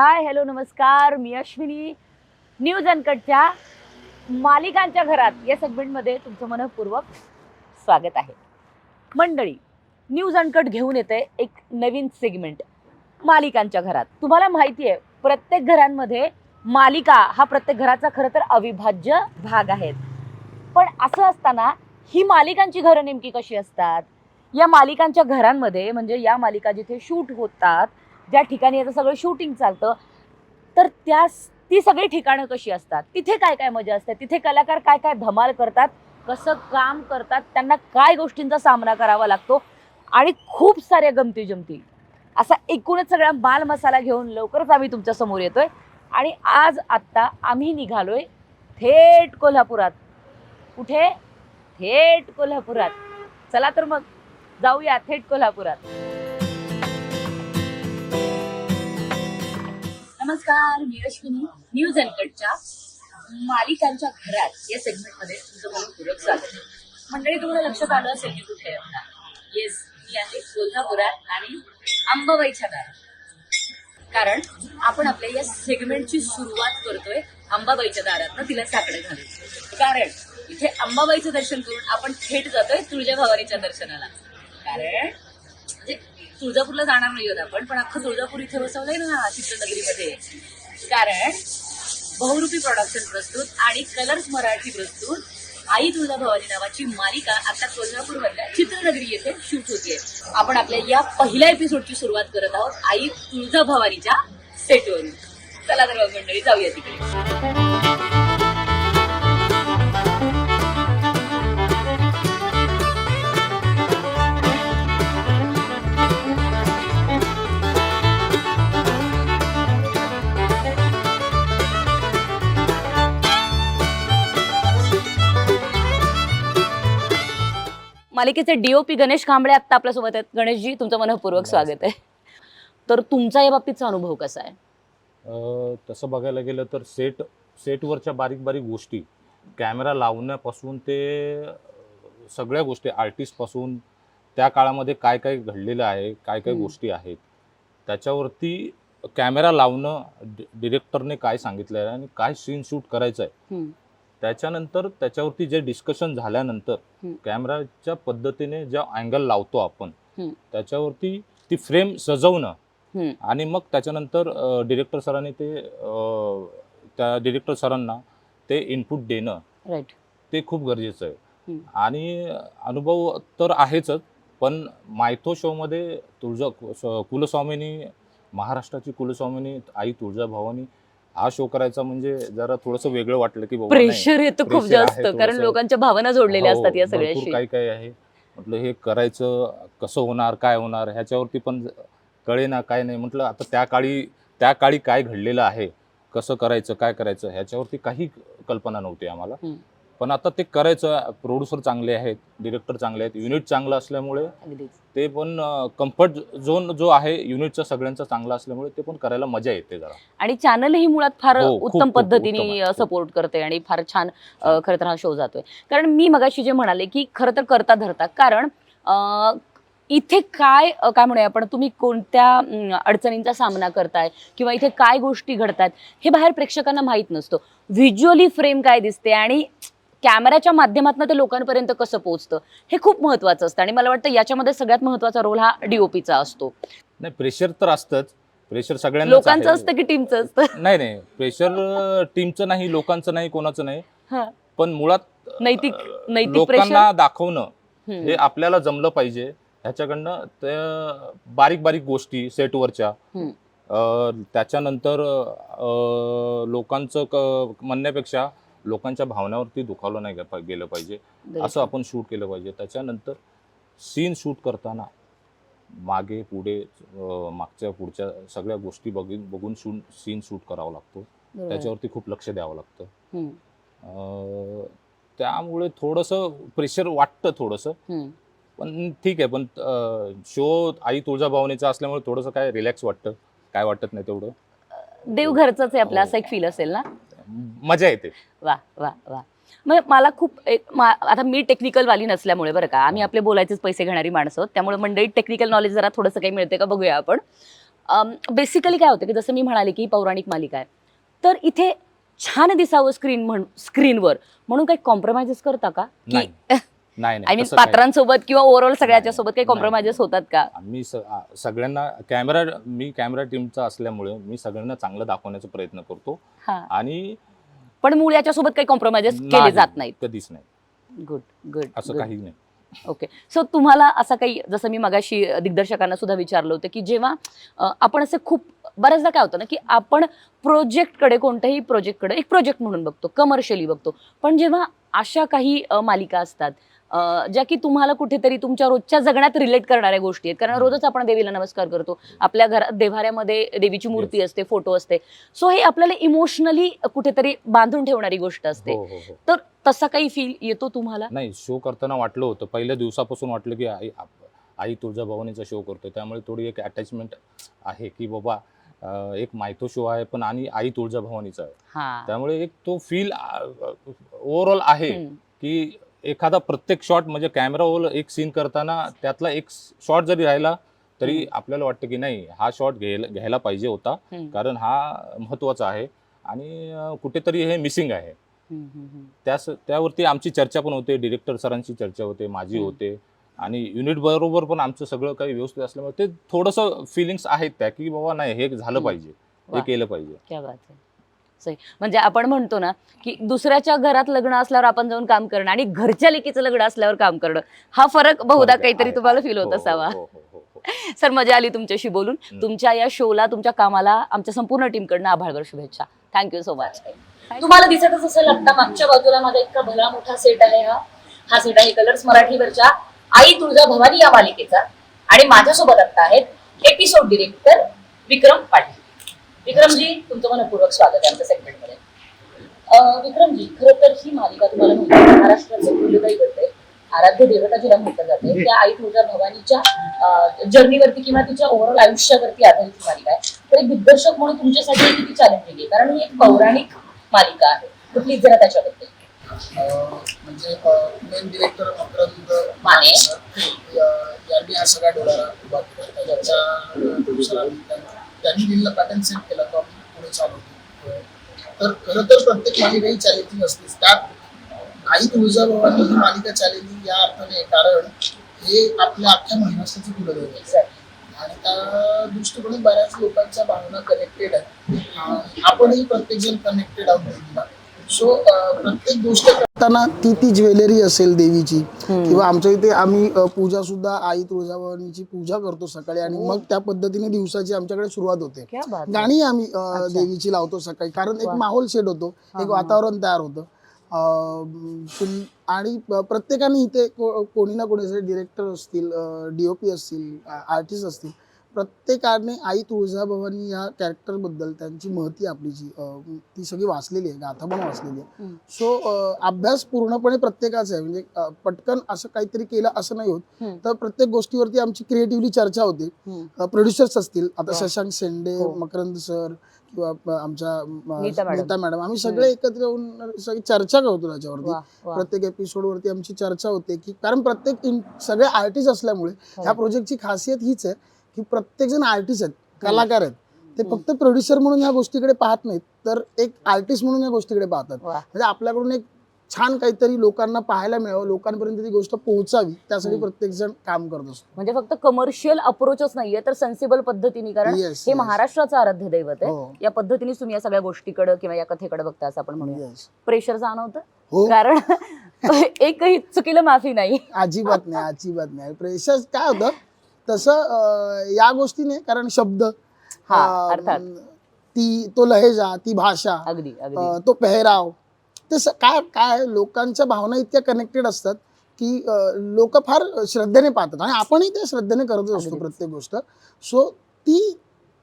Hi hello नमस्कार. मी Ashwini. News अनकटच्या मालिकांच्या घरात या सेगमेंटमध्ये तुमचं मनपूर्वक स्वागत आहे. मंडळी न्यूज अनकट घेऊन येते एक नवीन सेगमेंट मालिकांच्या घरात. तुम्हाला माहिती आहे प्रत्येक घरांमध्ये मालिका हा प्रत्येक घराचा खरं तर अविभाज्य भाग आहेत पण असं असताना ही मालिकांची घरं नेमकी कशी असतात? या मालिकांच्या घरांमध्ये म्हणजे या मालिका जिथे शूट होतात ज्या ठिकाणी याचं सगळं शूटिंग चालतं तर त्या ती सगळी ठिकाणं कशी असतात? तिथे काय काय मजा असते? तिथे कलाकार काय काय धमाल करतात? कसं काम करतात? त्यांना काय गोष्टींचा सामना करावा लागतो? आणि खूप साऱ्या गमती जमती असा एकूणच सगळा माल मसाला घेऊन लवकरच आम्ही तुमच्यासमोर येतोय. आणि आज आत्ता आम्ही निघालोय थेट कोल्हापुरात. कुठे? थेट कोल्हापुरात. चला तर मग जाऊया थेट कोल्हापुरात. नमस्कार मी अश्विनी. न्यूज अनकटच्या मालिकांच्या घरात या सेगमेंटमध्ये तुमचं मनपूर्वक स्वागत. मंडळी तुम्हाला लक्षात आलं असेल मी कुठे येस मी आहे कोल्हापुरात आणि अंबाबाईच्या दारात. कारण आपण आपल्या या सेगमेंटची सुरुवात करतोय अंबाबाईच्या दारात तिला साकडे घालून कारण इथे अंबाबाईचं दर्शन करून आपण थेट जातोय तुळजा भवानीच्या दर्शनाला. कारण तुळजापूरला जाणार नाही होत आपण पण अख्खं तुळजापूर इथे बसवलंय ना चित्रनगरीमध्ये. कारण बहुरूपी प्रोडक्शन प्रस्तुत आणि कलर्स मराठी प्रस्तुत. आई तुळजा भवानी नावाची मालिका आता तुळजापूर मधल्या चित्रनगरी येथे शूट होतीये. आपण आपल्या या पहिल्या एपिसोडची सुरुवात करत आहोत आई तुळजा भवानीच्या सेटवरून चला तर मंडळी जाऊया तिकडे. मालिकेचे डीओपी गणेश कांबळे आता आपल्यासोबत आहेत गणेशजी तुमचं मनपूर्वक स्वागत आहे तर तुमचा या बाबतीतचा अनुभव कसा आहे तसं बघायला गेलं तर सेट सेटवरच्या बारीक बारीक गोष्टी कॅमेरा लावण्यापासून ते सगळ्या गोष्टी आर्टिस्टपासून त्या काळामध्ये काय काय घडलेलं आहे काय काय. गोष्टी आहेत त्याच्यावरती कॅमेरा लावणं डिरेक्टरने काय सांगितलं आहे आणि काय सीन शूट करायचं आहे. त्याच्यानंतर त्याच्यावरती जे डिस्कशन झाल्यानंतर. कॅमेराच्या पद्धतीने ज्या अँगल लावतो आपण. त्याच्यावरती ती फ्रेम सजवणं. आणि मग त्याच्यानंतर डिरेक्टर सरांनी ते त्या डिरेक्टर सरांना ते इनपुट देणं ते खूप गरजेचं आहे. आणि अनुभव तर आहेच पण मायथो शोमध्ये तुळजा कुलस्वामिनी महाराष्ट्राची कुलस्वामिनी आई तुळजाभवानी हा शो करायचा म्हणजे जरा थोडंसं वेगळं वाटलं की बाबा नाही, प्रेशर येतं खूप pressure आहे जास्त कारण थोडंसं. लोकांच्या भावना जोडलेल्या हो, असतात या भरपूर सगळ्याशी काही काही आहे म्हटलं हे करायचं कसं होणार काय होणार ह्याच्यावरती पण कळे ना काय नाही म्हटलं आता त्या काळी त्या काळी काय घडलेलं आहे कसं करायचं काय करायचं ह्याच्यावरती काही कल्पना नव्हती आम्हाला हम्म. पण आता ते करायचं प्रोड्युसर चांगले आहेत डिरेक्टर चांगले आहेत युनिट चांगलं असल्यामुळे ते पण कम्फर्ट झोन जो आहे युनिटचा सगळ्यांचा चांगला असल्यामुळे ते पण करायला मजा येते जरा. आणि चॅनलही मुळात फार हो, उत्तम पद्धतीने. सपोर्ट करते आणि फार छान अ, खरं तर हा शो जातोय. कारण मी मगाशी जे म्हणाले की खरं तर करता धरता कारण इथे काय काय म्हणूया आपण तुम्ही कोणत्या अडचणींचा सामना करताय किंवा इथे काय गोष्टी घडतात हे बाहेर प्रेक्षकांना माहीत नसतं. व्हिज्युअली फ्रेम काय दिसते आणि कॅमेराच्या माध्यमातून ते लोकांपर्यंत कसं पोहोचतं? हे खूप महत्वाचं असतं आणि मला वाटतं याच्यामध्ये सगळ्यात महत्त्वाचा रोल हा डीओपीचा असतो. नाही प्रेशर तर असतंच. प्रेशर सगळ्यांना लोकांचं असतं की टीमचं असतं? नाही नाही. प्रेशर टीमचं नाही लोकांचं नाही कोणाचं नाही. पण मुळात नैतिक नैतिक लोकांना दाखवणं. हे आपल्याला जमलं पाहिजे. ह्याच्याकडनं ते बारीक बारीक गोष्टी सेटवरच्या. त्याच्यानंतर लोकांचं म्हणण्यापेक्षा लोकांच्या भावनावरती दुखावलं नाही गे- गेलं पाहिजे. असं आपण शूट केलं पाहिजे. त्याच्यानंतर सीन शूट करताना मागे पुढे अं, मागच्या पुढच्या सगळ्या गोष्टी बघून बघून शूट सीन शूट करावा लागतो. बरोबर. त्याच्यावरती खूप लक्ष द्यावं लागतं. हम्म, अं, त्यामुळे थोडंसं प्रेशर वाटतं थोडंसं. हम्म. पण ठीक आहे पण शो आई तुळजाभवानीचा असल्यामुळे थोडंसं काय रिलॅक्स वाटतं? काय वाटत नाही तेवढं? देव घरचंच आहे आपला हो. असा एक फील असेल ना? मजा येते. वा वा वा. मग मला खूप एक मा- आता मी टेक्निकल वाली नसल्यामुळे बरं का आम्ही आपले बोलायचेच पैसे घेणारी माणसं आहोत. त्यामुळे मंडळी टेक्निकल नॉलेज जरा थोडंसं काही मिळते का बघूया आपण. बेसिकली काय होतं की जसं मी म्हणाले की पौराणिक मालिका आहे. तर इथे छान दिसावं स्क्रीन म्हण स्क्रीनवर म्हणून काही कॉम्प्रोमाइजेस करता का नाही. नाही आय मीन पात्रांसोबत किंवा ओव्हरऑल सगळ्याच्या सोबत काही नाही. कॉम्प्रोमाइजेस होतात का? आ- सगळ्यांना कॅमेरा मी कॅमेरा टीमचा असल्यामुळे मी सगळ्यांना चांगलं दाखवण्याचा प्रयत्न करतो. हा. आणि पण मूळ याच्यासोबत काही कॉम्प्रोमाइजेस केले जात नाहीत. कधीच नाही. गुड गुड असं काही नाही. ओके सो तुम्हाला असा काही जसं मी मगाशी दिग्दर्शकांना सुद्धा विचारलं होतं की जेव्हा आपण असे खूप बऱ्याचदा काय होतं ना की आपण प्रोजेक्टकडे कोणत्याही प्रोजेक्टकडे एक प्रोजेक्ट म्हणून बघतो कमर्शियली बघतो. पण जेव्हा अशा काही मालिका असतात ज्या की तुम्हाला कुठेतरी तुमच्या रोजच्या जगण्यात रिलेट करणाऱ्या गोष्टी आहेत. कारण रोजच आपण देवीला नमस्कार करतो. आपल्या घरात देव्हाऱ्यामध्ये देवीची मूर्ती असते फोटो असते. सो हे आपल्याला इमोशनली कुठेतरी बांधून ठेवणारी गोष्ट असते. हो हो हो. तर तसा काही फील येतो तुम्हाला? नाही शो करताना वाटलं होतं. पहिल्या दिवसापासून वाटलं की आई आप- आई तुळजाभवानीचा शो करतोय. त्यामुळे थोडी एक अटॅचमेंट आहे की बाबा अं, एक मायतो शो आहे पण आणि आई तुळजाभवानीचा आहे. हा. त्यामुळे एक तो फील ओव्हरऑल आहे हम्म. की एखादा प्रत्येक शॉट म्हणजे कॅमेरावर एक सीन करताना त्यातला एक शॉट जरी राहिला तरी. आपल्याला वाटतं की नाही हा शॉट घ्यायला घ्यायला पाहिजे होता. कारण हा महत्त्वाचा आहे आणि कुठेतरी हे मिसिंग आहे. त्यास त्यावरती आमची चर्चा पण होते डिरेक्टर सरांची चर्चा होते माझी. होते आणि युनिट बरोबर पण आमचं सगळं काही व्यवस्थित असल्यामुळे ते थोडंसं फिलिंग्स आहेत त्या की बाबा नाही हे झालं. पाहिजे. हे केलं पाहिजे सही म्हणजे आपण म्हणतो ना की दुसऱ्याच्या घरात लग्न असल्यावर आपण जाऊन काम करणं आणि घरच्या लेकीचं लग्न असल्यावर काम करणं. हा फरक बहुधा काहीतरी तुम्हाला. फील होत हो, असावा. हो, हो. सर मजा आली तुमच्याशी बोलून. तुमच्या या शोला तुमच्या कामाला आमच्या संपूर्ण टीमकडनं आभाळभर शुभेच्छा. थँक्यू सो मच तुम्हाला दिसतच असेल आता मागच्या बाजूला माझा इतका भला मोठा सेट आहे हा. हा सेट आहे कलर्स मराठीवरच्या. आई तुळजा भवानी या मालिकेचा. आणि माझ्यासोबत आता आहेत एपिसोड डिरेक्टर विक्रम पाटील. विक्रमजी तुमचं मनपूर्वक स्वागत आहे आमच्या सेगमेंटमध्ये अं, विक्रमजी खरं तर ही मालिका तुम्हाला माहिती आहे, महाराष्ट्राचं कुलदैवत घडते आराध्य देवता जिला म्हटलं जाते त्या आई तुळजा भवानीच्या जर्नीवरती किंवा तिच्या ओव्हरऑल आयुष्यावरती आधारित ही मालिका आहे. तर एक दिग्दर्शक म्हणून तुमच्यासाठी किती चॅलेंजिंग आहे कारण ही एक पौराणिक मालिका आहे. तर प्लीज जरा त्याच्याबद्दल? अं, म्हणजे मेन डिरेक्टर मकरंद माने. यांनी हा सगळा डोळा उभा केला. आम्ही त्यांना- दिलेला पॅटर्न सेट केला तो आम्ही पुढे चालवतो. तर खरं तर प्रत्येक मालिका ही चॅलेंजिंग असतेच. त्यात आई तुळजाभवानी ही मालिका चॅलेंजिंग या अर्थाने कारण हे आपल्या अख्ख्या महाराष्ट्राचं कुलदैवत आहे. आणि त्या दृष्टीकोनात बऱ्याच लोकांच्या भावना कनेक्टेड आहेत आपणही प्रत्येक जण कनेक्टेड आहोत. सो प्रत्येक गोष्ट करताना ती ती ज्वेलरी असेल देवीची किंवा आमच्या इथे आम्ही पूजा सुद्धा आई तुळजाभवानीची पूजा करतो सकाळी आणि मग त्या पद्धतीने दिवसाची आमच्याकडे सुरुवात होते क्या बात आहे. गाणी आम्ही. देवीची लावतो सकाळी कारण एक. माहोल सेट होतो हा, एक हा. वातावरण तयार होतं आणि प्रत्येकाने इथे कोणी ना कोणी डिरेक्टर असतील डीओपी असतील आर्टिस्ट असतील प्रत्येकाने आई तुळजाभवानी या कॅरेक्टरबद्दल त्यांची महती आपली जी ती सगळी वाचलेली आहे गाथा पण वाचलेली आहे. सो अभ्यास पूर्णपणे प्रत्येकाचा आहे म्हणजे पटकन असं काहीतरी केलं असं नाही होत. तर प्रत्येक गोष्टीवरती आमची क्रिएटिव्हली चर्चा होते. प्रोड्युसर्स असतील आता. शशांक शेंडे हो. मकरंद सर किंवा आमच्या नीता मॅडम. आम्ही सगळे एकत्र येऊन सगळी चर्चा करतो त्याच्यावरती. प्रत्येक एपिसोड वरती आमची चर्चा होते की कारण प्रत्येक सगळे आर्टिस्ट असल्यामुळे हो. ह्या प्रोजेक्टची खासियत हीच आहे की प्रत्येक जण आर्टिस्ट आहेत कलाकार आहेत. ते फक्त प्रोड्युसर म्हणून या गोष्टीकडे पाहत नाहीत तर एक आर्टिस्ट म्हणून या गोष्टीकडे पाहतात. म्हणजे आपल्याकडून एक छान काहीतरी लोकांना पाहायला मिळावं लोकांपर्यंत ती गोष्ट पोहोचावी त्यासाठी हम्म. प्रत्येक जण काम करत असतो. म्हणजे फक्त कमर्शियल अप्रोचच नाहीये तर सेन्सिबल पद्धतीने कारण Yes, हे yes. महाराष्ट्राचं आराध्य दैवत आहे. हो. या पद्धतीने तुम्ही या सगळ्या गोष्टीकडे किंवा या कथेकडे बघता असं आपण म्हणूया. Yes. प्रेशर जाणवतं? हो. कारण एकही चुकीला माफी नाही. अजिबात नाही अजिबात नाही. प्रेशर काय होतं? तसं या गोष्टी नाही कारण शब्द हा, अर्थात. ती तो लहेजा ती भाषा अगदी तो पेहराव ते काय काय लोकांच्या भावना इतक्या कनेक्टेड असतात की लोक फार श्रद्धेने पाहतात आणि आपणही त्या श्रद्धेने करत असतो. प्रत्येक गोष्ट सो ती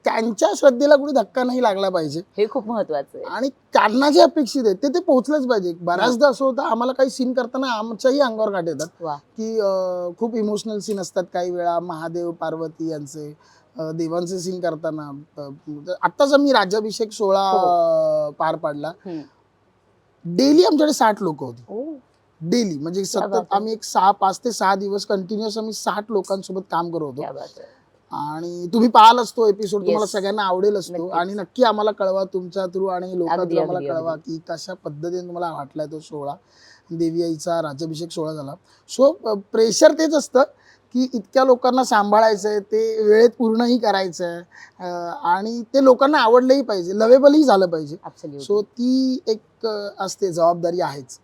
त्यांच्या श्रद्धेला कुठे धक्का नाही लागला पाहिजे. हे खूप महत्वाचं आहे. आणि त्यांना जे अपेक्षित आहे ते ते पोहोचलंच पाहिजे. बऱ्याचदा असं होतं आम्हाला काही सीन करताना आमच्याही अंगावर काढ येतात वा. की अं, खूप इमोशनल सीन असतात काही वेळा. महादेव पार्वती यांचे अं, देवांचे सीन करताना. अं, आत्ताच आम्ही राज्याभिषेक सोहळा हो. अं, पार पाडला. हम्म. डेली आमच्याकडे साठ लोक होती. Oh, daily. म्हणजे सतत. आम्ही एक सहा पाच ते सहा दिवस कंटिन्युअस आम्ही साठ लोकांसोबत काम करत होतो. क्या बात आहे. आणि तुम्ही पाहालच तो एपिसोड तुम्हाला. सगळ्यांना आवडेलच तो नक्कीच. आणि नक्की आम्हाला कळवा तुमच्या थ्रू आणि लोकांना आम्हाला कळवा की कशा पद्धतीने तुम्हाला वाटलाय तो सोहळा. देवी आईचा राज्याभिषेक सोहळा झाला. सो प्रेशर तेच असतं की इतक्या लोकांना सांभाळायचं आहे ते वेळेत पूर्णही करायचं आहे अं, आणि ते लोकांना आवडलंही पाहिजे. लवेबलही झालं पाहिजे. सो ती एक असते जबाबदारी आहेच.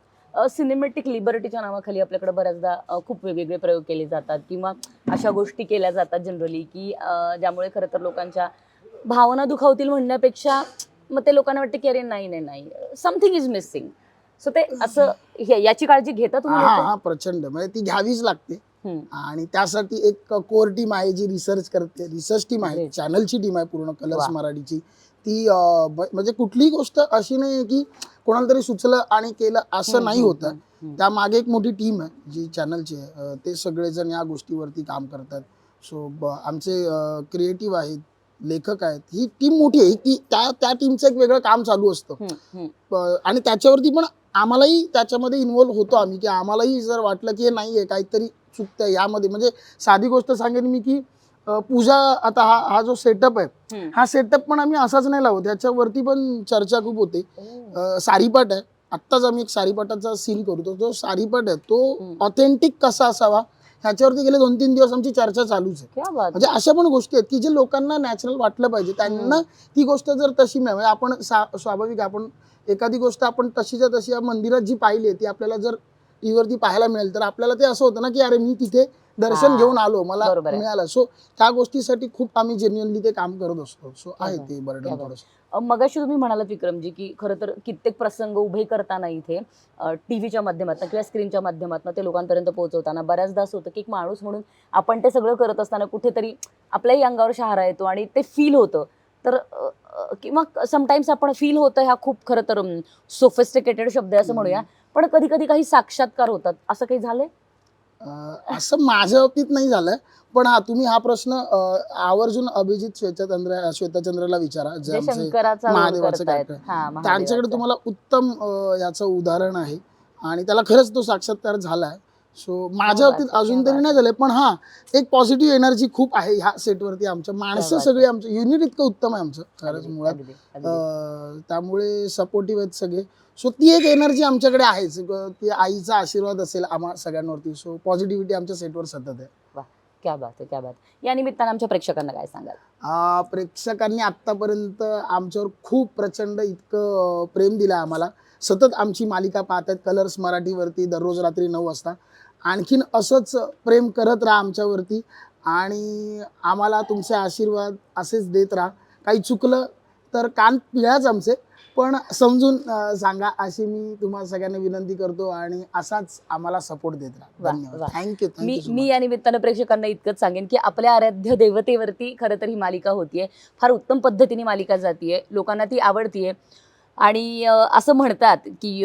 सिनेमॅटिक लिबर्टीच्या नावाखाली आपल्याकडे बऱ्याचदा खूप वेगवेगळे प्रयोग केले जातात किंवा अशा गोष्टी केल्या जातात जनरली की ज्यामुळे खरं तर लोकांच्या भावना दुखावतील म्हणण्यापेक्षा मग ते लोकांना वाटतं की अरे नाही नाही नाही समथिंग इज मिसिंग सो ते असं याची काळजी घेता तुम्ही प्रचंड म्हणजे ती घ्यावीच लागते. आणि त्यासाठी एक कोर टीम आहे जी रिसर्च करते रिसर्च टीम आहे. चॅनलची टीम आहे पूर्ण कलर्स. मराठीची ती म्हणजे कुठलीही गोष्ट अशी नाही की कोणाला तरी सुचलं आणि केलं असं नाही होतं. हम्म. त्यामागे एक मोठी टीम आहे जी चॅनलची आहे. ते सगळेजण या गोष्टीवरती काम करतात. सो आमचे क्रिएटिव्ह आहेत लेखक आहेत ही टीम मोठी आहे. की त्या त्या टीमचं एक वेगळं काम चालू असतं. आणि त्याच्यावरती पण आम्हालाही त्याच्यामध्ये इन्व्हॉल्व्ह होतो आम्ही की आम्हालाही जर वाटलं की हे नाही आहे काहीतरी चुकतंय यामध्ये. म्हणजे साधी गोष्ट सांगेन मी की पूजा आता हा हा जो सेटअप आहे. हा सेटअप पण आम्ही असाच नाही लावत. याच्यावरती पण चर्चा खूप होते. सारीपाट आहे. आत्ताच आम्ही एक सारीपाटाचा सीन करतो. तो सारीपाट आहे. तो. ऑथेंटिक कसा असावा ह्याच्यावरती गेले दोन तीन दिवस आमची चर्चा चालूच आहे. क्या बात. म्हणजे अशा पण गोष्टी आहेत की जे लोकांना नॅचरल वाटलं पाहिजे. त्यांना ती गोष्ट जर तशी म्हणजे आपण स्वाभाविक आपण एखादी गोष्ट आपण तशीच्या तशी या मंदिरात जी पाहिली आहे ती आपल्याला जर टीव्हीवरती पाहायला मिळेल तर आपल्याला ते असं होतं ना की अरे मी तिथे दर्शन हा. घेऊन आलो मला बरोबर आहे. मिळालं सो त्या गोष्टीसाठी खूप आम्ही जेन्युअनली ते काम करत असतो सो आहे बरोबर. ते बर्डन बरोबर. थोडंसं अ, मगाशी तुम्ही म्हणालात विक्रमजी की खरं तर कित्येक प्रसंग उभे करताना इथे टी व्हीच्या माध्यमातून किंवा स्क्रीनच्या माध्यमातून ते लोकांपर्यंत पोहोचवताना बऱ्याचदा असं होतं की एक माणूस म्हणून आपण ते सगळं करत असताना कुठेतरी आपल्याही अंगावर शहारा येतो आणि ते फील होतं तर अ, अ, किंवा समटाईम्स आपण फील होतं ह्या खूप खरं तर सोफिस्टिकेटेड शब्द आहे असं म्हणूया पण कधी कधी काही साक्षात्कार होतात असं काही झालंय असं माझ्या बाबतीत नाही झालं पण हा तुम्ही हा प्रश्न आवर्जून अभिजित श्वेतचंद्र श्वेतचंद्रला विचारा जे आमचे महादेवाचं. हा त्यांच्याकडे. तुम्हाला उत्तम याचं उदाहरण आहे आणि त्याला खरंच तो साक्षात्कार झालाय सो माझ्या बात बाबतीत अजून तरी नाही झालंय पण हा एक पॉझिटिव्ह एनर्जी खूप आहे ह्या सेटवरती आमच्या. माणसं बात सगळी आमचं युनिट इतकं उत्तम आहे आमचं खरंच मुळात. अं, त्यामुळे सपोर्टिव्ह आहेत सगळे. सो ती एक एनर्जी आमच्याकडे आहेच ग- ती आईचा आशीर्वाद असेल आम्हा सगळ्यांवरती. सो पॉझिटिव्हिटी आमच्या सेटवर सतत आहे. क्या बात आहे क्या बात. या निमित्तानं आमच्या प्रेक्षकांना काय सांगाल? आ, प्रेक्षकांनी आत्तापर्यंत आमच्यावर खूप प्रचंड इतकं अ, प्रेम दिलं आम्हाला. सतत आमची मालिका पाहत आहेत कलर्स मराठीवरती दररोज रात्री नऊ वाजता. आणखीन असंच प्रेम करत राहा आमच्यावरती आणि आम्हाला तुमचे आशीर्वाद असेच देत राहा. काही चुकलं तर कान पिळाच आमचे. पण समजून सांगा अशी मी तुम्हाला सगळ्यांना विनंती करतो आणि असाच आम्हाला सपोर्ट देत राहा. धन्यवाद. थँक्यू मी मी या निमित्तानं प्रेक्षकांना इतकंच सांगेन की आपल्या आराध्य देवतेवरती खरं तर ही मालिका होतीये. फार उत्तम पद्धतीने मालिका जातीये. लोकांना ती आवडतीये. आणि असं म्हणतात की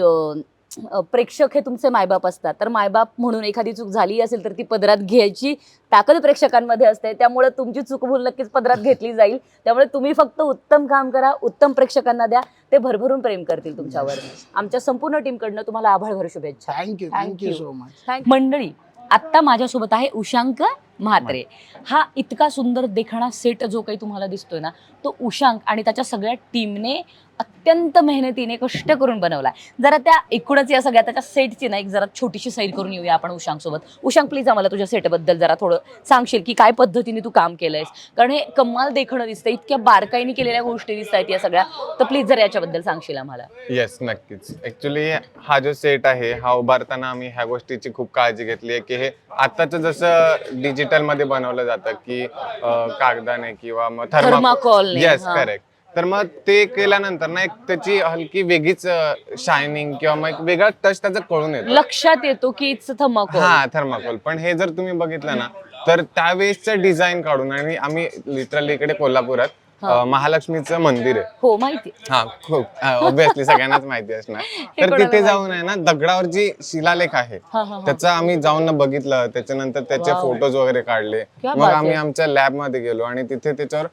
प्रेक्षक हे तुमचे मायबाप असतात. तर मायबाप म्हणून एखादी चूक झाली असेल तर ती पदरात घ्यायची ताकद प्रेक्षकांमध्ये असते. त्यामुळे तुमची चूक भूल नक्कीच पदरात घेतली जाईल. त्यामुळे तुम्ही फक्त उत्तम काम करा उत्तम प्रेक्षकांना द्या. ते भरभरून प्रेम करतील तुमच्यावर. आमच्या संपूर्ण टीमकडनं तुम्हाला आभारभर शुभेच्छा. Thank you thank you. सो मच मंडळी आत्ता माझ्यासोबत आहे उशांक म्हात्रे. हा इतका सुंदर देखणा सेट जो काही तुम्हाला दिसतोय ना तो उशांक आणि त्याच्या सगळ्या टीमने अत्यंत मेहनतीने कष्ट करून बनवला जरा त्या एकूणच या सगळ्या त्याच्या सेटची ना एक जरा छोटीशी सैर करून येऊया आपण उशांक सोबत उशांक प्लीज आम्हाला तुझ्या सेटबद्दल जरा थोडं सांगशील की काय पद्धतीने तू काम केलंयस? कारण हे कमाल देखणं दिसतंय इतक्या बारकाईने केलेल्या गोष्टी दिसत आहेत या सगळ्या. तर प्लीज जरा याच्याबद्दल सांगशील आम्हाला. येस नक्कीच. ऍक्च्युली हा जो सेट आहे हा उभारताना आम्ही ह्या गोष्टीची खूप काळजी घेतली आहे की हे आताच जसं डिजिटल मध्ये बनवलं जातं की अं, कागदाने किंवा मग ने, येस हा. करेक्ट तर मग ते केल्यानंतर ना एक त्याची हलकी वेगळीच शायनिंग किंवा मग एक वेगळा टच त्याचा कळून येतो लक्षात येतो की इट्स थर्माकोल हा थर्माकोल पण हे जर तुम्ही बघितलं ना तर त्यावेळेसचं डिझाईन काढून आणि आम्ही लिटरली इकडे कोल्हापुरात. अं, महालक्ष्मीचं मंदिर आहे. हो माहिती. हा खूप. ऑब्विसली सगळ्यांनाच माहिती असणार. तर कोणाला तिथे जाऊन आहे ना दगडावर जी शिलालेख आहे हा, हा, हा. त्याचा आम्ही जाऊन ना बघितलं. त्याच्यानंतर त्याचे Wow. फोटोज वगैरे काढले. क्या मग बात आम्ही आहे. आमच्या लॅबमध्ये गेलो आणि तिथे त्याच्यावर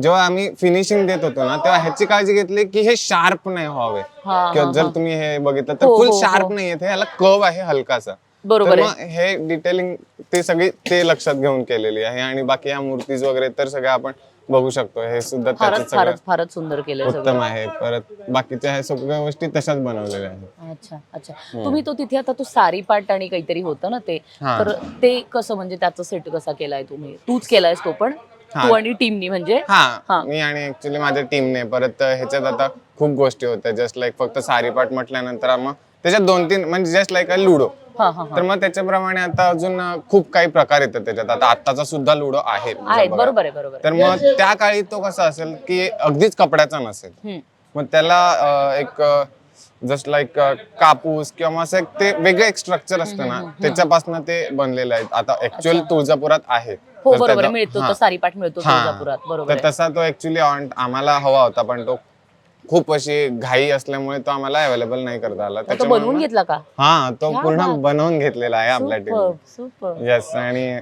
जेव्हा आम्ही फिनिशिंग देत होतो ना तेव्हा ह्याची काळजी घेतली की हे शार्प नाही व्हावे. हा, किंवा हा, जर हा. तुम्ही हे बघितलं तर हो, फुल हो, शार्प हो. नाही येते ह्याला कव आहे हलकासा. बरोबर तर आहे. मग हे डिटेलिंग ते सगळी ते लक्षात घेऊन केलेली आहे. आणि बाकी ह्या मूर्तीज वगैरे तर सगळ्या आपण बघू शकतो. हे सुद्धा फारच त्याच्यात फारच फारच सुंदर सगळं उत्तम आहे. परत बाकीच्या ह्या सगळ्या गोष्टी तशाच बनवलेल्या आहेत. अच्छा अच्छा. तुम्ही तो तिथे आता तो सारी पाट आणि काहीतरी होतं ना ते? हा. तर ते कसं म्हणजे त्याचा सेट कसा केलाय तुम्ही? तूच केलायस तो पण? हा. तू आणि टीमनी म्हणजे? हा. हा. मी आणि ऍक्च्युली माझ्या टीमने. परत ह्याच्यात आता खूप गोष्टी होत्या. जस्ट लाईक फक्त सारीपाट म्हटल्यानंतर मग त्याच्यात दोन तीन म्हणजे जस्ट लाईक लुडो हा हा हा तर मग त्याच्याप्रमाणे आता अजून खूप काही प्रकार येतात त्याच्यात आता आत्ताचा सुद्धा लुडो आहे आहेत. बरोबर आहे बरोबर आहे. तर मग त्या काळी तो कसा असेल की अगदीच कपड्याचा नसेल हम्म. मग त्याला अं, एक जस्ट लाईक कापूस किंवा मग असं एक ते वेगळं एक स्ट्रक्चर असतं ना त्याच्यापासून ते बनलेलं आहे आता ऍक्च्युअल तुळजापुरात आहे हो तर बरोबर आहे, मिळतो हा. तो सारी पाठ मिळतो हा. तुळजापुरात बरोबर तर आहे. तसा तो ऍक्च्युली आम्हाला हवा होता पण तो खूप अशी घाई असल्यामुळे तो आम्हाला अवेलेबल नाही करता आला. तो त्याच्यामुळे बनवून मग- घेतला का? हा तो क्या पूर्ण बात. बनवून घेतलेला आहे आपल्या टीम सुपर. येस आणि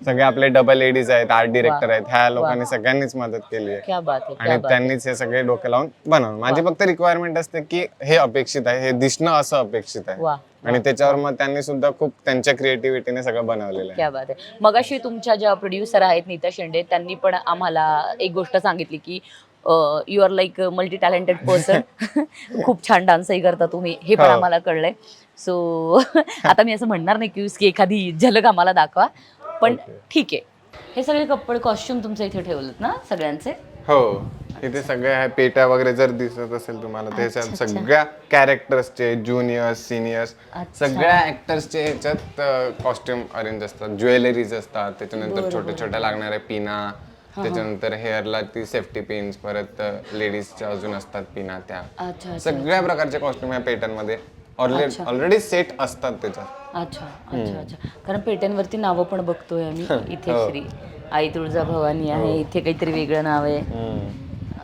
सगळे आपले डबल लेडीज आहेत आर्ट डिरेक्टर आहेत ह्या लोकांनी सगळ्यांनीच मदत केली आहे. क्या बात आहे क्या आणि बात. त्यांनीच हे सगळे डोके लावून बनवून माझी फक्त रिक्वायरमेंट असते की हे अपेक्षित आहे हे दिसणं असं अपेक्षित आहे. वा आणि त्याच्यावर मग त्यांनी सुद्धा खूप त्यांच्या क्रिएटिव्हिटीने सगळं बनवलेलं आहे. क्या बात आहे. मगाशी तुमच्या ज्या प्रोड्युसर आहेत नीता शेंडे त्यांनी पण आम्हाला एक गोष्ट सांगितली की you are like multi talented person खूप छान डान्सही करता तुम्ही. हे पण हो. आम्हाला कळलंय. सो आता मी असं म्हणणार नाही की की एखादी झलक आम्हाला दाखवा. पण. ठीक आहे. हे सगळे कपडे कॉस्ट्युम तुमच्या इथे ठेवलेत ना सगळ्यांचे? हो. इथे सगळ्या पेट्या वगैरे जर दिसत असेल तुम्हाला त्याच्यात. सगळ्या कॅरेक्टर्सचे ज्युनियर्स सिनियर्स. सगळ्या ऍक्टर्सचे ह्याच्यात कॉस्ट्युम अरेंज असतात. ज्वेलरीज असतात. त्याच्यानंतर छोट्या छोट्या लागणाऱ्या पिना त्याच्यानंतर हेअरला ती सेफ्टी पिन्स परत लेडीजच्या अजून असतात पिना त्या. सगळ्या प्रकारचे कॉस्ट्युम या पेट्यांमध्ये ऑलरेडी ऑलरेडी सेट असतात त्याच्यात अच्छा अच्छा अच्छा. कारण पेट्यांवरती नावं पण बघतोय आम्ही इथे हो. श्री आई तुळजा भवानी आहे इथे काहीतरी वेगळं नाव आहे.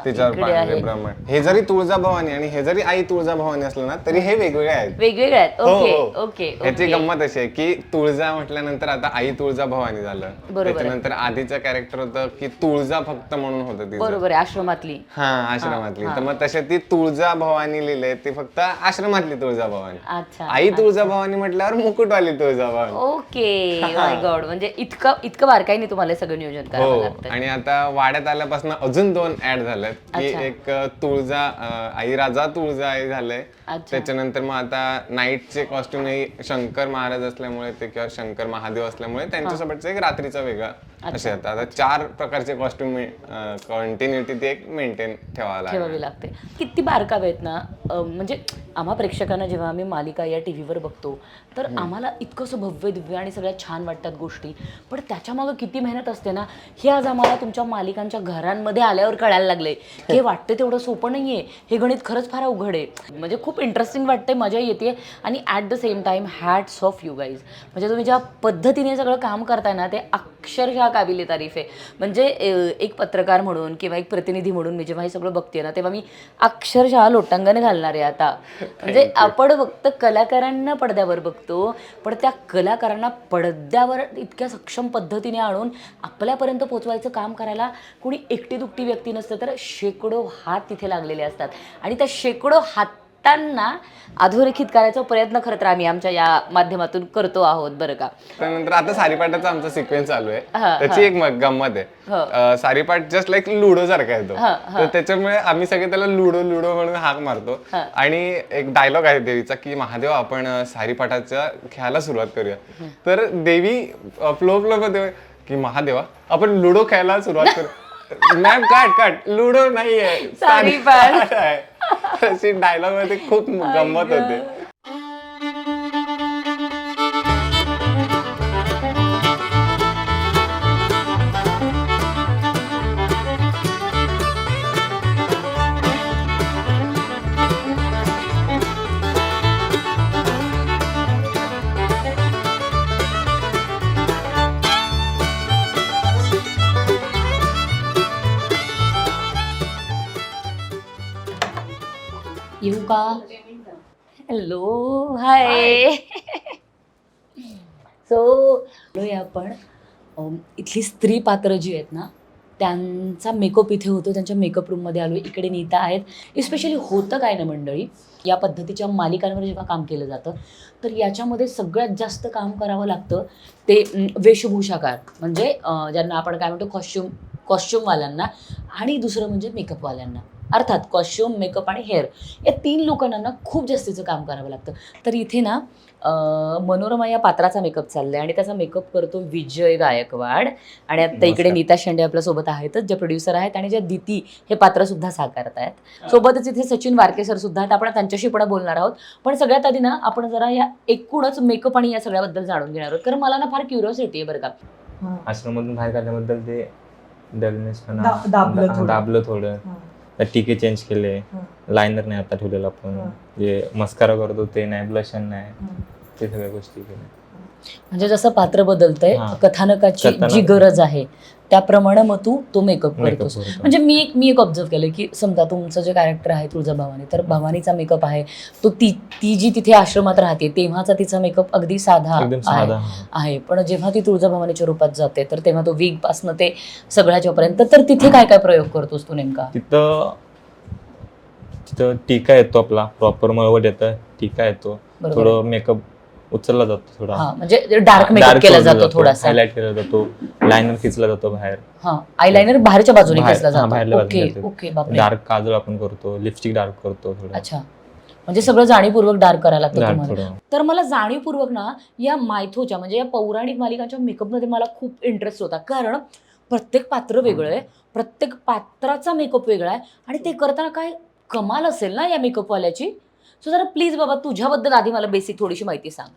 त्याच्यावर इकडे आहे. पांढरे ब्राह्मण. हे जरी तुळजाभवानी आणि हे जरी आई तुळजाभवानी असलं ना तरी हे वेगवेगळे आहेत. वेगवेगळे आहेत. हो, ओके हो. ओके ह्याची ओके. गंमत अशी आहे की तुळजा म्हटल्यानंतर आता आई तुळजा भवानी झालं. बरोबर आहे. त्याच्यानंतर आधीचं कॅरेक्टर होतं की तुळजा फक्त म्हणून होतं तिचं. बरोबर आहे आश्रमातली. हा आश्रमातली. तर मग तसे ती तुळजा भवानी लिहिले ती फक्त आश्रमातली तुळजा भवानी अच्छा आई तुळजा भवानी म्हटल्यावर मुकुटवाली Tulja Bhavani okay my god म्हणजे इतकं इतकं बारकाईने तुम्हाला हे सगळं नियोजन करावं हो लागतं आणि आता वाड्यात आल्यापासून अजून दोन ऍड झालेत. की अच्छा. एक अ, तुळजा अ, आई राजा तुळजा आई झालंय. अच्छा. त्याच्यानंतर मग आता नाईटचे कॉस्ट्युम हे शंकर महाराज असल्यामुळे ते किंवा शंकर महादेव असल्यामुळे त्यांच्यासोबतचं एक रात्रीचा वेगळा असे आता. आता चार प्रकारचे कॉस्ट्युम कंटिन्युटी ते एक मेंटेन ठेवावं लागेल. ठेवावी लागते. किती बारकावे आहेत ना अं, म्हणजे आम्हा प्रेक्षकांना जेव्हा आम्ही मालिका या टी व्हीवर बघतो तर आम्हाला इतकंसं भव्य दिव्य आणि सगळ्या छान वाटतात गोष्टी. पण त्याच्यामागं किती मेहनत असते ना हे आज आम्हाला तुमच्या मालिकांच्या घरांमध्ये आल्यावर कळायला लागले की हे वाटतं तेवढं सोपं नाही आहे हे गणित खरंच फार अवघड आहे. म्हणजे खूप इंटरेस्टिंग वाटते मजा येते आणि at the same time hats off you guys म्हणजे तुम्ही ज्या पद्धतीने सगळं काम करताय ना ते अक्षरशः काबिले तारीफ आहे. म्हणजे एक पत्रकार म्हणून किंवा एक प्रतिनिधी म्हणून मी जेव्हा हे सगळं बघते ना तेव्हा मी अक्षरशः लोटांगण घालणार आहे आता. म्हणजे आपण फक्त कलाकारांना पडद्यावर बघतो पण त्या कलाकारांना पडद्यावर इतक्या सक्षम पद्धतीने आणून आपल्यापर्यंत पोचवायचं काम करायला कोणी एकटी दुकटी व्यक्ती नसतं तर शेकडो हात तिथे लागलेले असतात. आणि त्या शेकडो हातांना अधोरेखित करायचा प्रयत्न खरं तर आम्ही आमच्या या माध्यमातून करतो आहोत बरं का. त्यानंतर आता सारीपाटाचा आमचा सिक्वेन्स चालू आहे. हा, त्याची एक म- गंमत आहे. हो. सारीपाट जस्ट लाईक लुडो सारखा आहे तो. हा, तर त्याच्यामुळे आम्ही सगळे त्याला लुडो लुडो म्हणून हाक मारतो. आणि एक डायलॉग आहे देवीचा की महादेव आपण अ, सारीपाठाच्या खेळायला सुरुवात करूया. तर देवी फ्लो फ्लो मध्ये की महादेवा आपण लुडो खेळायला सुरुवात करू. मॅम काट काट लुडो नाहीये. सारीपाट. सारीपाट आहे अशी डायलॉगमध्ये खूप गंमत होते. येऊ का? हॅलो हाय सो आपण. इथली स्त्री पात्र जी आहेत ना त्यांचा मेकअप इथे होतो त्यांच्या मेकअप रूममध्ये आलो इकडे नीता आहेत. इस्पेशली होतं काय ना मंडळी या पद्धतीच्या मालिकांवर जेव्हा काम केलं जातं तर याच्यामध्ये सगळ्यात जास्त काम करावं लागतं ते वेशभूषाकार. म्हणजे ज्यांना आपण काय म्हणतो कॉस्ट्युम कॉस्ट्युमवाल्यांना आणि दुसरं म्हणजे मेकअपवाल्यांना अर्थात कॉस्ट्युम मेकअप आणि हेअर या तीन लोकांना ना खूप जास्तीचं काम करावं लागतं. तर इथे ना मनोरमा या पात्राचा मेकअप चाललाय आणि त्याचा मेकअप करतो विजय गायकवाड. आणि आता इकडे. नीता शेंडे आपल्यासोबत आहेतच जे प्रोड्युसर आहेत आणि ज्या दिती हे पात्र सुद्धा साकारत आहेत. सोबतच इथे सचिन वारके सर सुद्धा आहेत. आपण त्यांच्याशी पण बोलणार आहोत. पण सगळ्यात आधी ना आपण जरा या एकूणच मेकअप आणि या सगळ्याबद्दल जाणून घेणार आहोत. कारण मला ना फार क्युरिओसिटी आहे बरं का. आश्रमातून बाहेर काढल्याबद्दल ते डलनेस दाबलं थोडं. टिके चेंज केले. लायनर नाही आता ठेवलेलं आपण. जे मस्कारा करतो ते नाही ब्लशन नाही. ते सगळ्या गोष्टी केल्या म्हणजे जसं पात्र बदलतंय हा. कथानकाची कथानक. जी गरज आहे त्याप्रमाणे मग तू तो मेकअप Makeup करतोस. करतो. म्हणजे मी एक मी एक ऑब्झर्व केलं की समजा तुमचं जे कॅरेक्टर आहे तुळजा भवानी तर भवानीचा मेकअप आहे. तो ती ती जी तिथे आश्रमात राहते तेव्हाचा तिचा मेकअप अगदी साधा एकदम आहे. साधा. आहे. पण जेव्हा ती तुळजाभवानीच्या रूपात जाते तर तेव्हा तो वीग पासनं ते सगळ्याच्यापर्यंत तर तिथे काय काय प्रयोग करतोस तू नेमका? तिथं तिथं टीका येतो आपला प्रॉपर मळवट येतं टीका येतो. बरोबर. थोडं मेकअप उचलला जातो थोडा. हा म्हणजे डार्क मेकअप केला जातो थोडासा. हायलाइट केला जातो लायनर खिचला जातो बाहेर. हा आयलाइनर बाहेरच्या बाजूने बाहेर- खेचला हा, जातो. ओके बाजूने. ओके बापरे. डार्क काजळ आपण करतो लिपस्टिक डार्क करतो थोडं. अच्छा. म्हणजे सगळं जाणीवपूर्वक डार्क करायला लागतं डार्क तुम्हाला. थोडं. तर मला जाणीवपूर्वक ना या मायथोच्या म्हणजे या पौराणिक मालिकांच्या मेकअपमध्ये मला खूप इंटरेस्ट होता. कारण प्रत्येक पात्र वेगळं आहे प्रत्येक पात्राचा मेकअप वेगळा आहे आणि ते करताना काय कमाल असेल ना या मेकअपवाल्याची सो जरा प्लीज बाबा तुझ्याबद्दल आधी मला बेसिक थोडीशी माहिती सांग.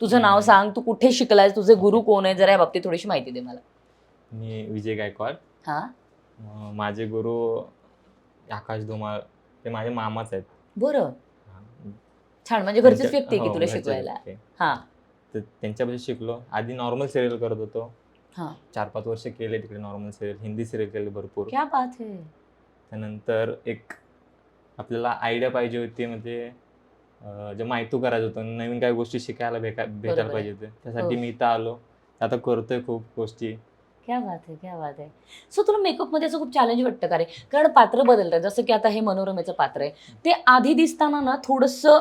तुझं नाव सांग तू कुठे शिकलायस तुझे गुरु कोण आहे जरा या बाबतीत थोडीशी माहिती दे मला. मी विजय गायकवाड. हा. अं, माझे गुरु आकाश धुमाळ ते माझे मामाच आहेत. बरं. छान म्हणजे घरचीच त्यांच्या- व्यक्ती आहे की हो, तुला शिकवायला? व्यक्ती. हा. तर त्यांच्यापाशी शिकलो. आधी नॉर्मल सिरियल करत होतो. हा. चार पाच वर्ष केले तिकडे नॉर्मल सिरियल हिंदी सिरियल केले भरपूर. क्या बात आहे त्यानंतर एक आपल्याला आयडिया पाहिजे होती म्हणजे जे माहिती करायचं होतं नवीन काही गोष्टी शिकायला भेटा भेटायला. पाहिजे होते. त्यासाठी हो. मी इथं आलो. आता करतोय खूप गोष्टी. क्या बात आहे क्या बात आहे. सो तुला मेकअपमध्ये असं खूप चॅलेंज वाटतं का रे? कारण पात्र बदलतात. जसं की आता हे मनोरमेचं पात्र आहे. ते आधी दिसताना ना थोडंसं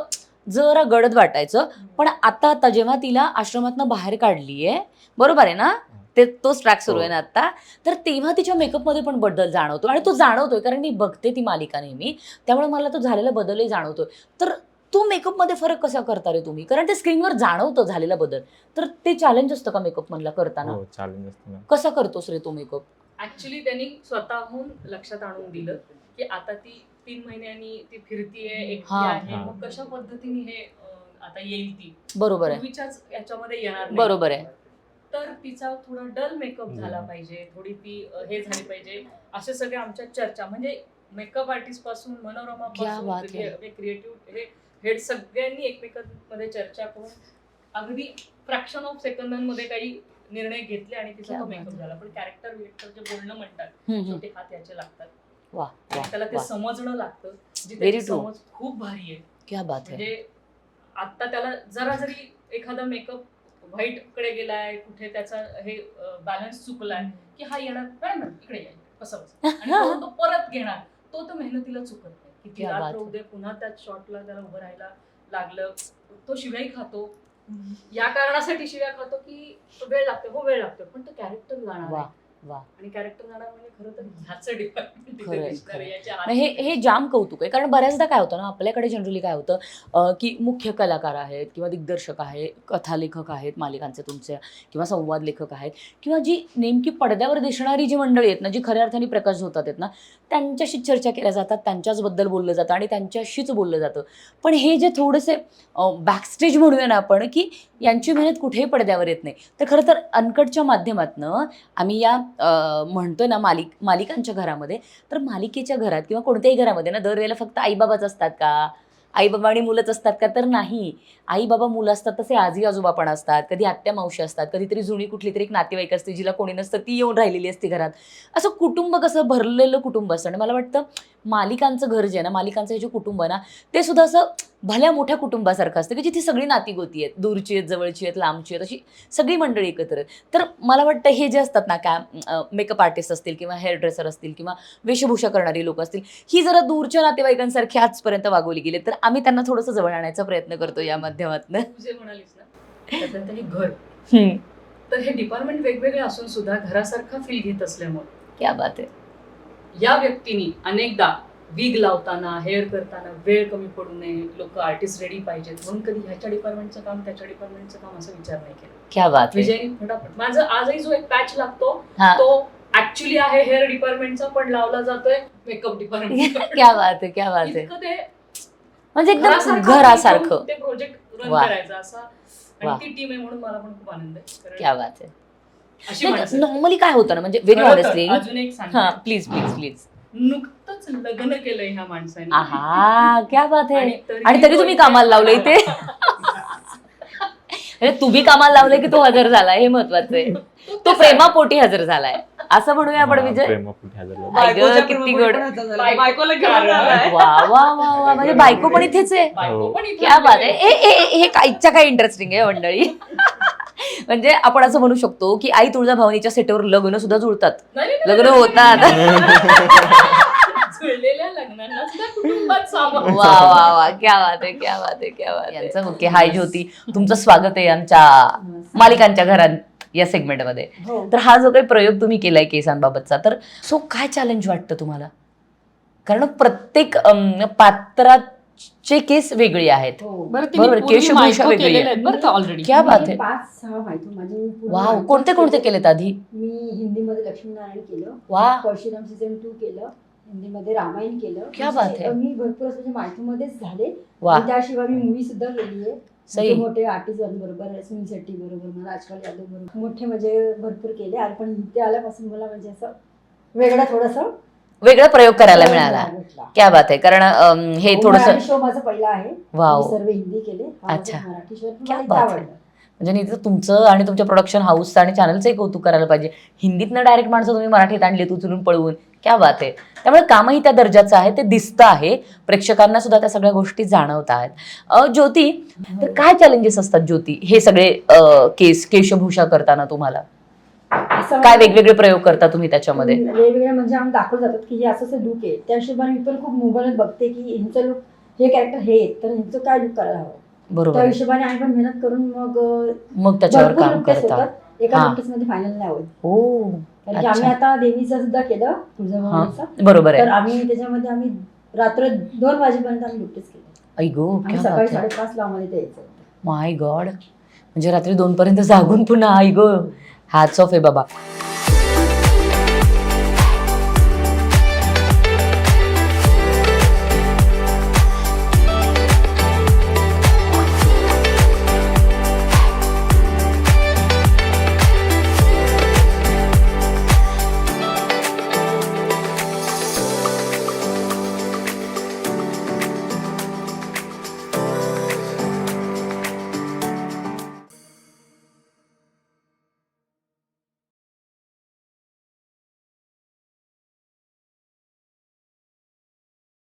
जरा गडद वाटायचं. पण आता आता जेव्हा तिला आश्रमातनं बाहेर काढली आहे बरोबर आहे ना? ते तोच ट्रॅक सुरू आहे ना आता. तर तेव्हा तिच्या मेकअपमध्ये पण बदल जाणवतो. आणि तो जाणवतोय कारण मी बघते ती मालिका नेहमी. त्यामुळे मला तो झालेला बदलही जाणवतोय. तर तो मेकअपमध्ये फरक कसा करता रे तुम्ही? कारण ते स्क्रीनवर जाणवतं झालेला बदल. तर ते चॅलेंज असतं का मेकअप मधला करताना? हो चॅलेंज असतं मॅम कसा करतोस रे तो मेकअप ऍक्च्युली त्यांनी स्वतःहून लक्षात आणून दिलं की आता ती तीन महिन्यांनी ती फिरतीये एकटी हा. आहे. हा. मग कशा पद्धतीने हे अं, आता येईल ती? बरोबर आहे. पूर्वीच्याच याच्यामध्ये येणार नाही. बरोबर आहे. तर तिचा थोडा डल मेकअप झाला हम्म. पाहिजे. थोडी ती अं, हे झाली पाहिजे. असे सगळे आमच्या चर्चा. म्हणजे मेकअप आर्टिस्टपासून मनोरमा क्या बात है. क्रिएटिव्ह हे हेड सगळ्यांनी एकमेकांमध्ये चर्चा करून अगदी फ्रॅक्शन ऑफ सेकंदांमध्ये काही निर्णय घेतले आणि तिचा तो मेकअप. झाला पण कॅरेक्टर विरेक्टर जे बोलणं म्हणतात. शेवटी हात याचे लागतात त्याला ते. समजणं लागतं जी. समज खूप भारी आहे क्या बात आहे म्हणजे आता त्याला जरा जरी एखादा मेकअप व्हाईटकडे गेलाय कुठे त्याचा हे बॅलन्स चुकलाय की हा येणार इकडे या कसं बस आणि तो परत घेणार तो तो मेहनतीला चुकत नाही किती क्या बात रात्र. उद्या पुन्हा त्या शॉटला त्याला उभं राहायला लागलं. तो शिव्याही खातो. या कारणासाठी शिव्या खातो की वेळ लागतो हो वेळ लागतो. पण तो कॅरेक्टर जाणार वा. वा. आणि कॅरेक्टर जाणार म्हणजे खरं तर ह्याचं डिपार्टमेंट हे हे जाम कौतुक आहे कारण बऱ्याचदा काय होतं ना आपल्याकडे जनरली काय होतं की मुख्य कलाकार आहेत किंवा दिग्दर्शक आहेत कथालेखक आहेत मालिकांचे तुमचे किंवा संवाद लेखक आहेत किंवा जी नेमकी पडद्यावर दिसणारी जी मंडळी आहेत ना जी खऱ्या अर्थाने प्रकाश होतात आहेत ना त्यांच्याशी चर्चा केल्या जातात त्यांच्याचबद्दल बोललं जातं आणि त्यांच्याशीच बोललं जातं. पण हे जे थोडेसे बॅकस्टेज म्हणूया ना आपण की यांची मेहनत कुठेही पडद्यावर येत नाही. तर खरं तर अनकटच्या माध्यमातनं आम्ही या म्हणतो ना मालिक मालिकांच्या घरामध्ये तर मालिकेच्या घरात किंवा कोणत्याही घरामध्ये ना दरवेळेला फक्त आईबाबाच असतात का? आई बाबा आणि मुलंच असतात का? तर नाही. आई बाबा मुलं असतात तसे आजी आजोबा पण असतात कधी आत्या मावशी असतात कधीतरी जुनी कुठली तरी एक नातेवाईक असते जिला कोणी नसतं ती येऊन राहिलेली असते घरात. असं कुटुंब कसं भरलेलं कुटुंब असतं. आणि मला वाटतं मालिकांचं घर जे आहे ना मालिकांचं हे जे कुटुंब आहे ना ते सुद्धा असं भल्या मोठ्या कुटुंबासारखं असतं की जिथे सगळी नातीगोती आहेत दूरची आहेत जवळची आहेत लांबची आहेत अशी सगळी मंडळी एकत्र आहेत. तर मला वाटतं हे जे असतात ना काय मेकअप आर्टिस्ट असतील किंवा हेअर ड्रेसर असतील किंवा वेशभूषा करणारी लोक असतील ही जरा दूरच्या नातेवाईकांसारखी आजपर्यंत वागवली गेली तर आम्ही त्यांना थोडंसं जवळ आणायचा प्रयत्न करतो या माध्यमातून. घर. तर हे डिपार्टमेंट वेगवेगळे असून सुद्धा घरासारखा फील घेत असल्यामुळे क्या बात आहे. या व्यक्तींनी अनेकदा विग लावताना हेअर करताना वेळ कमी पडू नये लोक आर्टिस्ट रेडी पाहिजेत. म्हणून कधी ह्याच्या डिपार्टमेंटचं काम त्याच्या डिपार्टमेंटचं काम असं विचार नाही केला. विजयनी फटाफट. माझं आजही जो एक पॅच लागतो. तो ऍक्च्युली आहे हेअर डिपार्टमेंटचा पण लावला जातोय मेकअप डिपार्टमेंट क्या बात आहे क्या बात आहे. म्हणजे एकदम घरासारखं ते प्रोजेक्ट रन. करायचं असा. आणि. ती टीम आहे म्हणून मला पण खूप आनंद आहे. क्या बात आहे. नॉर्मली काय होतं ना म्हणजे व्हेरी ऑनेस्टली अजून एक सांग प्लीज प्लीज प्लीज नुकतंच लग्न केलंय ह्या माणसाने. आहा क्या बात आहे. आणि तरी तो तुम्ही कामाला लावलं इथे म्हणजे तुम्ही कामाला लावलंय की तो हजर झालाय हे महत्वाचं आहे. तो प्रेमापोटी हजर झालाय. असं म्हणूया आपण हा, विजय? प्रेमापोटी हजर झाला. किती गोड. बायकोला घेऊन आलाय. वा वा वा वा म्हणजे बायको पण इथेच आहे. बायको पण इथे क्या बात आलेली आहे. ए, ए, ए, हे काहीच्या काय इंटरेस्टिंग आहे मंडळी? म्हणजे आपण असं म्हणू शकतो की आई तुळजाभवानीच्या सेटवर लग्न सुद्धा जुळतात. नाही, नाही, नाही, लग्न नाही, होतात जुळलेल्या लग्नांना सुद्धा कुटुंबात सामावून वा वा वा क्या बात आहे क्या बात आहे क्या बात आहे. यांचं ओके हाय ज्योती तुमचं स्वागत आहे आमच्या मालिकांच्या घरात या सेगमेंटमध्ये तर हा जो काही प्रयोग तुम्ही केलाय केसांबाबतचा तर सो काय चॅलेंज वाटतं तुम्हाला? कारण प्रत्येक अम, पात्राचे केस वेगळे आहेत. बरं बरोबर, केशभूषा वेगळी आहे. क्या बात आहे. पाच सहा माझे वाव माहिती कोणते कोणते केलेत आधी? मी हिंदीमध्ये लक्ष्मीनारायण केलं. वा. परशुराम सीझन टू केलं. हिंदीमध्ये रामायण केलं. क्या म्हणजे बात है. मी भरपूर असं म्हणजे माहितीमध्येच झाले. त्याशिवाय मी मूवी सुद्धा केली आहे. सही मोठे मोठे आर्टिस्ट बरोबर सुनील शेट्टी बरोबर राजपाल यादव बरोबर मोठे म्हणजे भरपूर केले. आणि पण इथे आल्यापासून मला म्हणजे असं वेगळं थोडस वेगळा प्रयोग करायला मिळाला. भेटला. क्या बात आहे. कारण अम, हे थोडस शो माझा पहिला आहे. वाव. मी सर्व हिंदी केले. हा अच्छा. माझा मराठी शो क्या मला बात. आवडलं. म्हणजे नाही तुमचं आणि तुमच्या प्रोडक्शन हाऊसचं आणि चॅनलचंही कौतुक करायला पाहिजे. हिंदीतनं डायरेक्ट माणसं तुम्ही मराठीत आणलीत उचलून पळवून. क्या बात आहे. त्यामुळे कामही त्या दर्जाचं आहे. ते दिसतं आहे. प्रेक्षकांना सुद्धा त्या सगळ्या गोष्टी जाणवत आहेत अ, ज्योती तर काय चॅलेंजेस असतात ज्योती? हे सगळे अ, केस केशभूषा करताना तुम्हाला? काय वेगवेगळे प्रयोग करता तुम्ही त्याच्यामध्ये? वेगवेगळे म्हणजे आम्ही दाखवलं जातात की हे असं असं लुक आहे. त्या हिशोबाने मी पण खूप मोबाईलवर बघते की ह्यांचं लुक हे कॅरेक्टर हे आहे, तर ह्यांचं काय लुक करायला हवं? बरोबर त्या. हिशोबाने आम्ही पण मेहनत करून मग मग त्याच्यावर भरपूर काम look test करता. होतात एका हा. लुकेस मध्ये फायनल नाही होत हो कारण की अच्छा. आम्ही आता देवीचं सुद्धा केलं तुळजाभवानीचं. बरोबर तर आहे आम्ही त्याच्यामध्ये आम्ही रात्र दोन वाजेपर्यंत आम्ही टेस्ट केलं. ऐ गो सकाळी साडेपाच ला आम्हाला यायचं. माय गॉड म्हणजे रात्री दोन पर्यंत जागून पुन्हा आई गो. हॅट्स ऑफ आहे बाबा